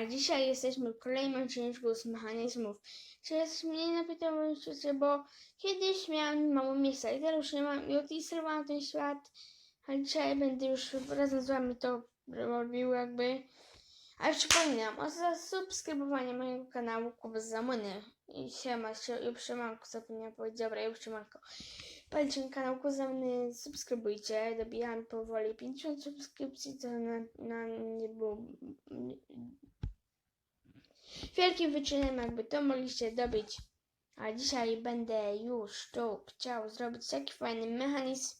a dzisiaj jesteśmy w kolejnym odcinku z mechanizmów. Teraz mnie napytałem się, bo kiedyś miałam mało miejsca i teraz już nie mam i odrejestrowałam ten świat, a dzisiaj będę już razem z wami to robił jakby. Ale przypominam o zasubskrybowaniu mojego kanału Kuba Zamuny. I siema, się, już siemanko, zapomniałam powiedzieć, dobra, już siemanko. Pamiętajcie mi kanał Kuba Zamuny, subskrybujcie, dobijam powoli 50 subskrypcji, to na, na nie było wielkim wyczynem, jakby to mogliście dobyć. A dzisiaj będę już tu chciał zrobić taki fajny mechanizm.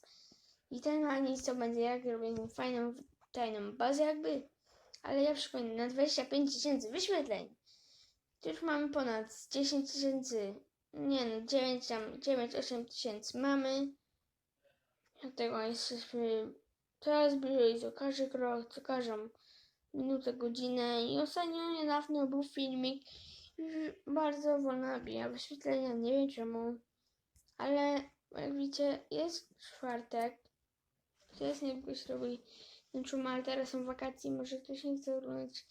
I ten mechanizm to będzie jak robić fajną, tajną bazę jakby. Ale ja przypominam, na 25 tysięcy wyświetleń. Już mamy ponad 10 tysięcy. Nie no, 9 tam, 9-8 tysięcy mamy. Dlatego jesteśmy coraz bliżej co każdy krok, co każdą minutę, godzinę. I ostatnio niedawno był filmik. Bardzo wolno nabija wyświetlenia, nie wiem czemu. Ale jak widzicie, jest czwartek. To jest ktoś robi czemu, ale teraz są wakacje, może ktoś nie chce oglądać.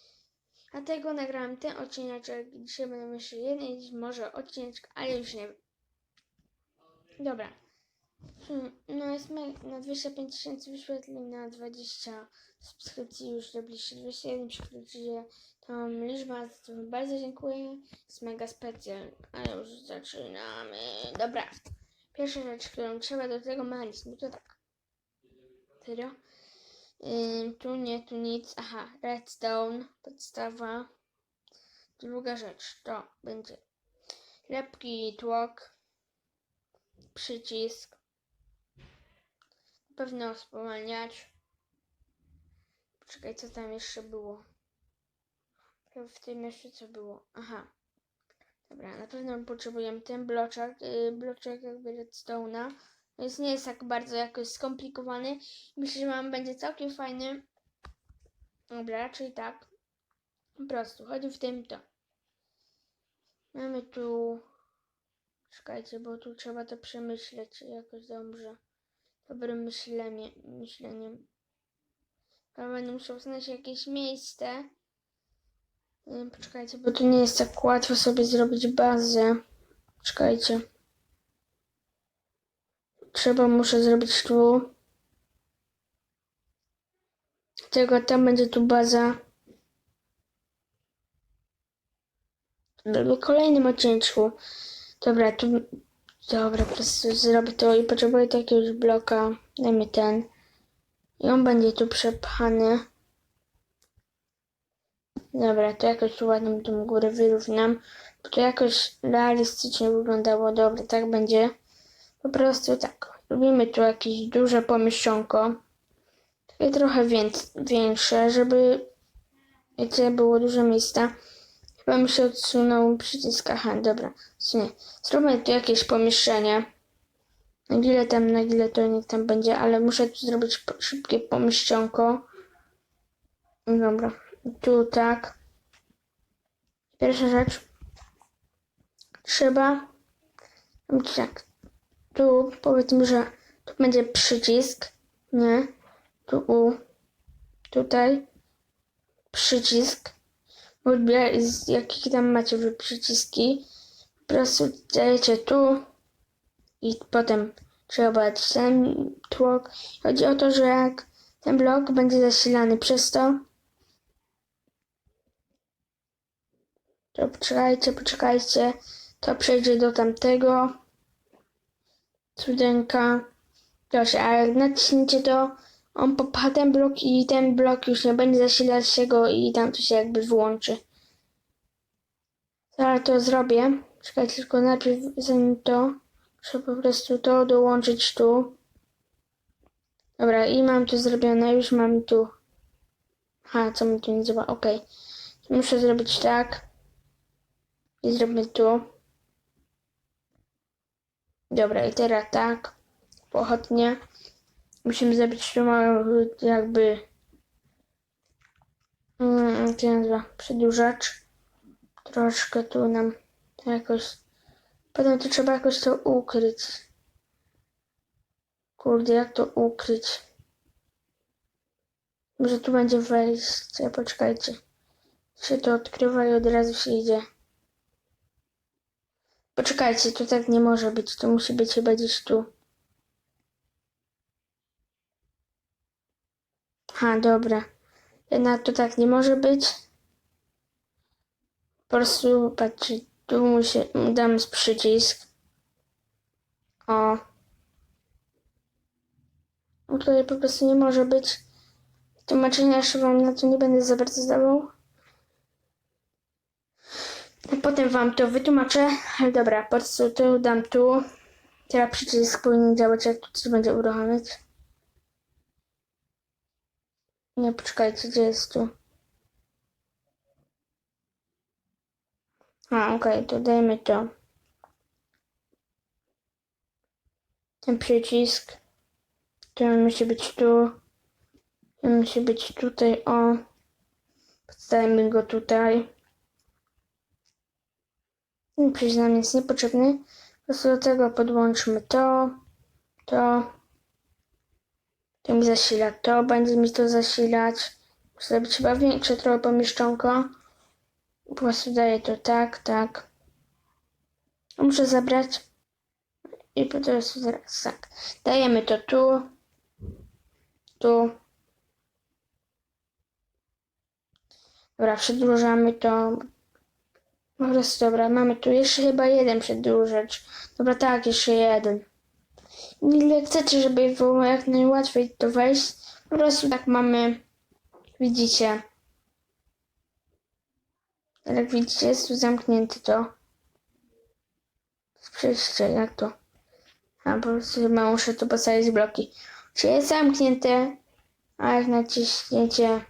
Dlatego nagrałem ten odcineczek. Dzisiaj będą jeszcze jeden, może odcineczek, ale już nie wiem. Dobra. Hmm, No jest na 25 tysięcy wyświetleń, na 20 subskrypcji już dobiliście 21 subskrypcji. To liczba, za to bardzo dziękuję. Jest mega specjal, ale już zaczynamy. Dobra. Pierwsza rzecz, którą trzeba do tego mechanizmu, to tak. Serio? Ym, tu nie, tu nic. Aha, redstone, podstawa. Druga rzecz to będzie lepki tłok, przycisk, pewno spowalniacz. Czekaj, co tam jeszcze było? W tym jeszcze co było? Aha. Dobra, na pewno potrzebujemy ten bloczek, yy, bloczek jakby redstone'a. Więc nie jest tak bardzo jakoś skomplikowany. Myślę, że mam będzie całkiem fajny. Dobra, czyli tak. Po prostu, chodzi w tym to. Mamy tu... Czekajcie, bo tu trzeba to przemyśleć jakoś dobrze. Dobrym myślenie, myśleniem. Ale będę musiał znaleźć jakieś miejsce. Poczekajcie, bo tu nie jest tak łatwo sobie zrobić bazę. Czekajcie. Trzeba, muszę zrobić tu. Tego tam będzie tu baza. W kolejnym odcinku. Dobra, tu. Dobra, po prostu zrobię to i potrzebuję takiegoś bloka. Dajmy ten. I on będzie tu przepchany. Dobra, to jakoś tu ładną tą górę wyrównam. Bo to jakoś realistycznie wyglądało. Dobra, tak będzie. Po prostu tak. Robimy tu jakieś duże pomieszczonko. Takie trochę więc, większe, żeby wiecie, było dużo miejsca. Mi się odsunął przycisk. Aha, dobra. Zróbmy tu jakieś pomieszczenie. Na ile tam, na ile to niech tam będzie, ale muszę tu zrobić szybkie pomieszczonko. Dobra. Tu tak. Pierwsza rzecz. Trzeba tak tu powiedzmy, że tu będzie przycisk, nie? Tu tutaj przycisk. Wybieraj, z jakich tam macie wy przyciski. Po prostu dajecie tu i potem trzeba dać ten tłok. Chodzi o to, że jak ten blok będzie zasilany przez to, to poczekajcie, poczekajcie, to przejdzie do tamtego cudeńka. Proszę, a jak naciśniecie to, on popcha ten blok i ten blok już nie będzie zasilać się go i tam to się jakby wyłączy. Zaraz to zrobię. Czekajcie, tylko najpierw zanim to, muszę po prostu to dołączyć tu. Dobra, i mam to zrobione, już mam tu. Aha, co mi tu nazywa? Ok. Muszę zrobić tak. I zrobię tu. Dobra, i teraz tak, pochodnie. Musimy tu mały jakby, mm, się nazywa, przedłużacz. Troszkę tu nam jakoś, potem to trzeba jakoś to ukryć. Kurde, jak to ukryć? Może tu będzie wejście, poczekajcie. się to odkrywa i od razu się idzie. Poczekajcie, tu tak nie może być. To musi być chyba gdzieś tu. Ha, dobra. Jednak to tak nie może być. Po prostu, patrzcie, tu musi, dam z przycisk. O. No Tutaj po prostu nie może być. Tłumaczenia jeszcze wam na to nie będę za bardzo zdawał. A Potem wam to wytłumaczę. Ale dobra, po prostu tu dam tu. Teraz przycisk powinien działać, jak tu coś będzie uruchamiać. Nie, jest tu? A, okej, to dajmy to. Ten przycisk. Ten musi być tu. Ten musi być tutaj, o. Podstawimy go tutaj. Ten przycisk nam jest niepotrzebny. Po prostu do tego podłączmy to, to. To mi zasila to, będzie mi to zasilać. Zrobić chyba większe trochę pomieszczonko. Po prostu daję to tak, tak. Muszę zabrać. I po prostu zaraz tak. Dajemy to tu. Tu. Dobra, przedłużamy to. Po prostu dobra, mamy tu jeszcze chyba jeden przedłużacz. Dobra, tak, jeszcze jeden. Ile chcecie, żeby było jak najłatwiej to wejść, po prostu tak mamy, widzicie. Jak widzicie, jest tu zamknięte to. Przejście, jak to? A po prostu chyba muszę tu postawić bloki. Czy jest zamknięte? A jak naciśniecie,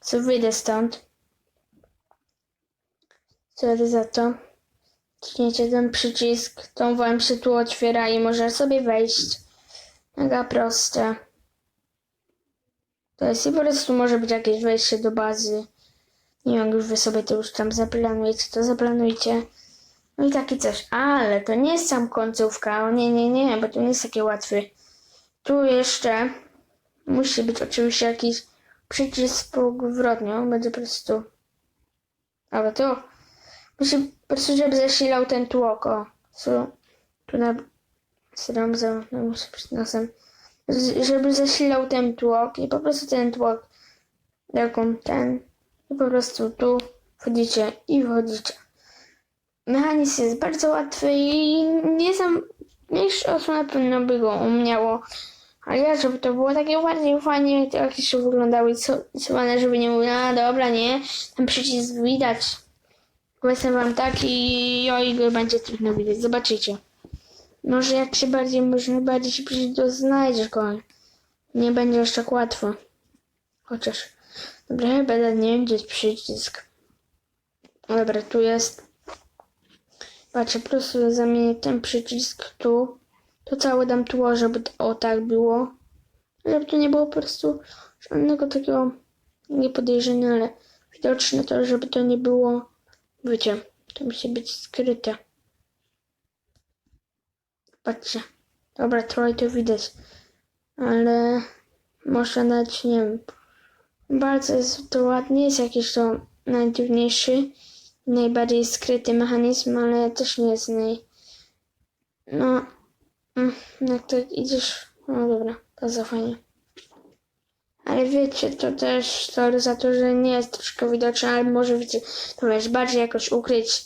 co wyjdę stąd. Sorry za to. Ciśniecie ten przycisk, to wam się tu otwiera i może sobie wejść. Mega proste. To jest i po prostu może być jakieś wejście do bazy. Nie wiem, już wy sobie to już tam zaplanujecie, to zaplanujcie. No i takie coś. Ale to nie jest sam końcówka. O nie, nie, nie, bo to nie jest takie łatwe. Tu jeszcze musi być oczywiście jakiś przycisk powrotny. Będzie po prostu... Ale to musi po prostu, żeby zasilał ten tłok. O, co tu na... Za... no muszę przed nosem. Z- Żeby zasilał ten tłok i po prostu ten tłok jaką ten i po prostu tu wchodzicie i wchodzicie. Mechanizm jest bardzo łatwy i nie sam mniejsze osób na pewno by go umiało. Ale ja, żeby to było takie bardziej fajnie, to jak jeszcze wyglądały co żeby nie mówić, a dobra, nie, ten przycisk widać. Powiedzmy wam tak i oj, go będzie trudno widać, zobaczycie. Może jak się bardziej, może bardziej się przyjdzie, to znajdziesz go. Nie będzie aż tak łatwo. Chociaż, dobra, chyba nie wiem, gdzie jest przycisk. Dobra, tu jest. Patrzę, prostu zamienię ten przycisk tu. To całe dam tło, żeby to, o tak było. Żeby to nie było po prostu żadnego takiego nie podejrzenia, ale widoczne to, żeby to nie było, wiecie, to musi być skryte. Patrzcie. Dobra, trochę to widać. Ale może nawet, nie wiem, bardzo jest to ładnie, jest jakiś to najdziwniejszy, najbardziej skryty mechanizm, ale też nie jest naj... No, mm, jak to idziesz, no dobra, bardzo fajnie. Ale wiecie, to też sorry za to, że nie jest troszkę widoczne, ale może wiecie, to wiesz, bardziej jakoś ukryć.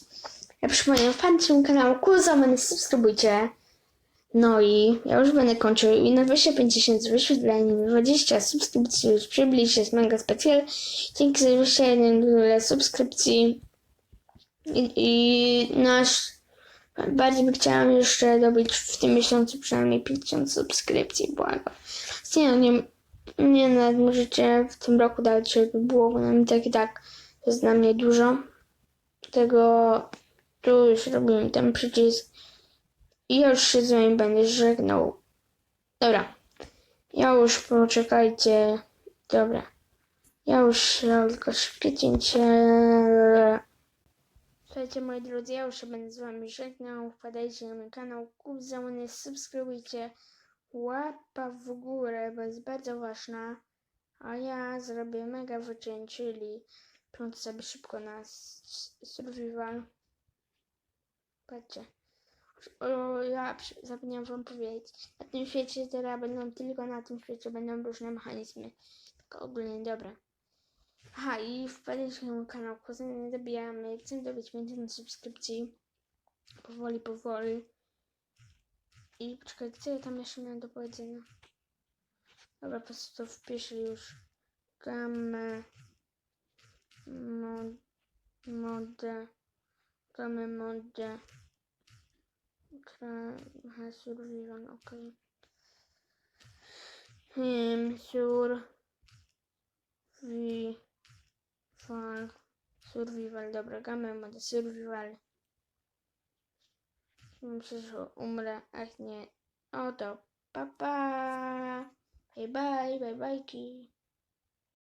Ja przypomnę, wpadźcie na kanał, kuzamany, subskrybujcie. No i ja już będę kończył i na 25 tysięcy wyświetleń, 20 subskrypcji już przybliż, jest mega specjal. Dzięki za 21 subskrypcji. I, i nasz bardziej by chciałam jeszcze dobyć w tym miesiącu przynajmniej 50 subskrypcji, błagam. Nie, no, nie, nie nawet możecie w tym roku dać, żeby było, bo nam tak i tak jest dla mnie dużo. Tego tu już robiłem ten przycisk. I ja już się z wami będę żegnał. Dobra. Ja już poczekajcie. Dobra. Ja już tylko szybkie cięcie. Słuchajcie moi drodzy, ja już się będę z wami żegnał. Wpadajcie na mój kanał, kup subskrybujcie. Łapa w górę, bo jest bardzo ważna. A ja zrobię mega wyczyn, czyli piąć sobie szybko na survival. Patrzcie. O, ja zapomniałam wam powiedzieć. Na tym świecie teraz będą tylko na tym świecie będą różne mechanizmy. Tak ogólnie dobra. Aha, i wpadliście na mój kanał, kozany dobijamy. Chcę dobić 500 subskrypcji. Powoli, powoli. I poczekaj, co ja tam jeszcze miałem do powiedzenia? Dobra, po prostu to wpiszę już. Gamę. Mod, modę. Gamę modę. Tra, aha, survival, okej. Hmm, sur. Wi. Fal. Survival, dobra, gamę modę, survival. Że umrę, ach nie. O to, pa pa. Bye bye, bye bye.